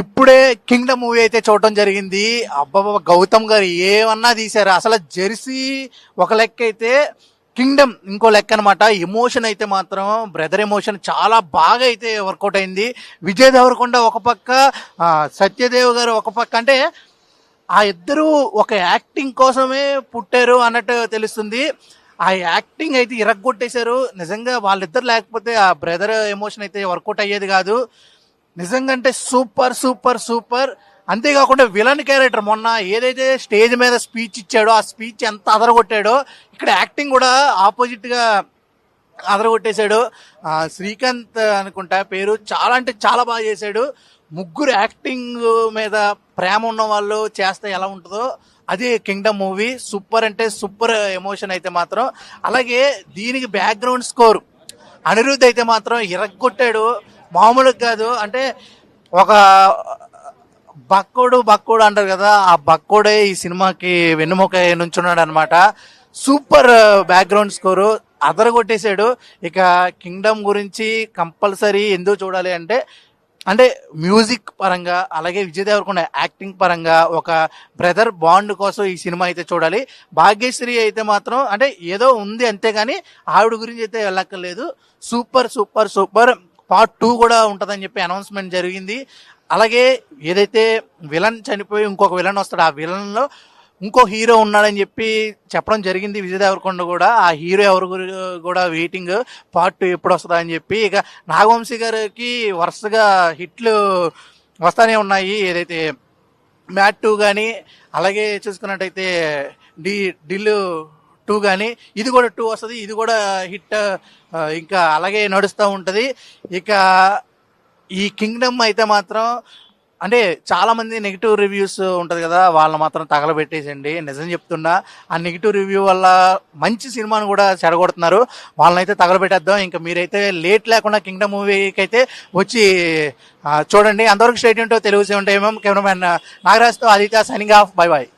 ఇప్పుడే Kingdom movie అయితే చూడటం జరిగింది. అబ్బాబా గౌతమ్ గారు ఏమన్నా తీశారు? అసలు జెర్సీ ఒక లెక్క అయితే కింగ్డమ్ ఇంకో లెక్క అనమాట ఎమోషన్ అయితే మాత్రం బ్రదర్ ఎమోషన్ చాలా బాగా అయితే వర్కౌట్ అయింది. విజయ్ దేవరకొండ ఒక పక్క సత్యదేవ్ గారు ఒక పక్క. అంటే ఆ ఇద్దరు ఒక యాక్టింగ్ కోసమే పుట్టారు అన్నట్టు తెలుస్తుంది. ఆ యాక్టింగ్ అయితే ఇరగ్గొట్టేశారు నిజంగా వాళ్ళిద్దరు లేకపోతే ఆ బ్రదర్ ఎమోషన్ అయితే వర్కౌట్ అయ్యేది కాదు. నిజంగా అంటే సూపర్ సూపర్ సూపర్. అంతేకాకుండా విలన్ క్యారెక్టర్ మొన్న ఏదైతే స్టేజ్ మీద స్పీచ్ ఇచ్చాడో ఆ స్పీచ్ ఎంత అదరగొట్టాడో ఇక్కడ యాక్టింగ్ కూడా ఆపోజిట్గా అదరగొట్టేశాడు. శ్రీకాంత్ అనుకుంటా పేరు చాలా అంటే చాలా బాగా చేశాడు. ముగ్గురు యాక్టింగ్ మీద ప్రేమ ఉన్న వాళ్ళు చేస్తే ఎలా ఉంటుందో అది కింగ్డమ్ మూవీ. సూపర్ అంటే సూపర్ ఎమోషన్ అయితే మాత్రం. అలాగే దీనికి బ్యాక్గ్రౌండ్ స్కోర్. అనిరుద్ధ్ అయితే మాత్రం ఇరగ్గొట్టాడు మామూలుగా కాదు. అంటే ఒక బక్కోడు బక్కోడు అంటారు కదా ఆ బక్కోడే ఈ సినిమాకి వెన్నుముక నుంచున్నాడు అనమాట సూపర్ బ్యాక్గ్రౌండ్ స్కోరు. అదరగొట్టేశాడు. ఇక కింగ్డమ్ గురించి కంపల్సరీ ఎందుకు చూడాలి అంటే అంటే మ్యూజిక్ పరంగా అలాగే విజయ్ దేవరకొండ యాక్టింగ్ పరంగా ఒక బ్రదర్ బాండ్ కోసం ఈ సినిమా అయితే చూడాలి. భాగ్యశ్రీ అయితే మాత్రం అంటే ఏదో ఉంది అంతేగాని ఆవిడ గురించి అయితే వెళ్ళక్కర్లేదు. Super super super. Part two కూడా ఉంటుందని చెప్పి అనౌన్స్మెంట్ జరిగింది. అలాగే ఏదైతే విలన్ చనిపోయి ఇంకొక విలన్ వస్తాడు ఆ విలన్లో ఇంకో హీరో ఉన్నాడని చెప్పి చెప్పడం జరిగింది విజయ్ దేవరకొండ కూడా. ఆ హీరో ఎవరు కూడా వెయిటింగ్ పార్ట్ టూ ఎప్పుడు వస్తుందా అని చెప్పి ఇక నాగవంశీ గారికి వరుసగా హిట్లు వస్తానే ఉన్నాయి. ఏదైతే మ్యాట్ టూ కానీ అలాగే చూసుకున్నట్టయితే డి డిల్లు టూ కానీ ఇది కూడా టూ వస్తుంది ఇది కూడా హిట్ ఇంకా అలాగే నడుస్తూ ఉంటుంది. ఇక ఈ కింగ్డమ్ అయితే మాత్రం అంటే చాలా మంది నెగిటివ్ రివ్యూస్ ఉంటుంది కదా వాళ్ళని మాత్రం తగలబెట్టేసండి నిజం చెప్తున్నా ఆ నెగిటివ్ రివ్యూ వల్ల మంచి సినిమాను కూడా చెడగొడుతున్నారు. వాళ్ళని అయితే తగలబెట్టేద్దాం. ఇంకా మీరైతే లేట్ లేకుండా కింగ్డమ్ మూవీకి అయితే వచ్చి చూడండి. అంతవరకు స్టేట్ ఏంటో తెలుగు ఉంటాయి. Cameraman నాగరాజ్తో Aditya signing off. Bye bye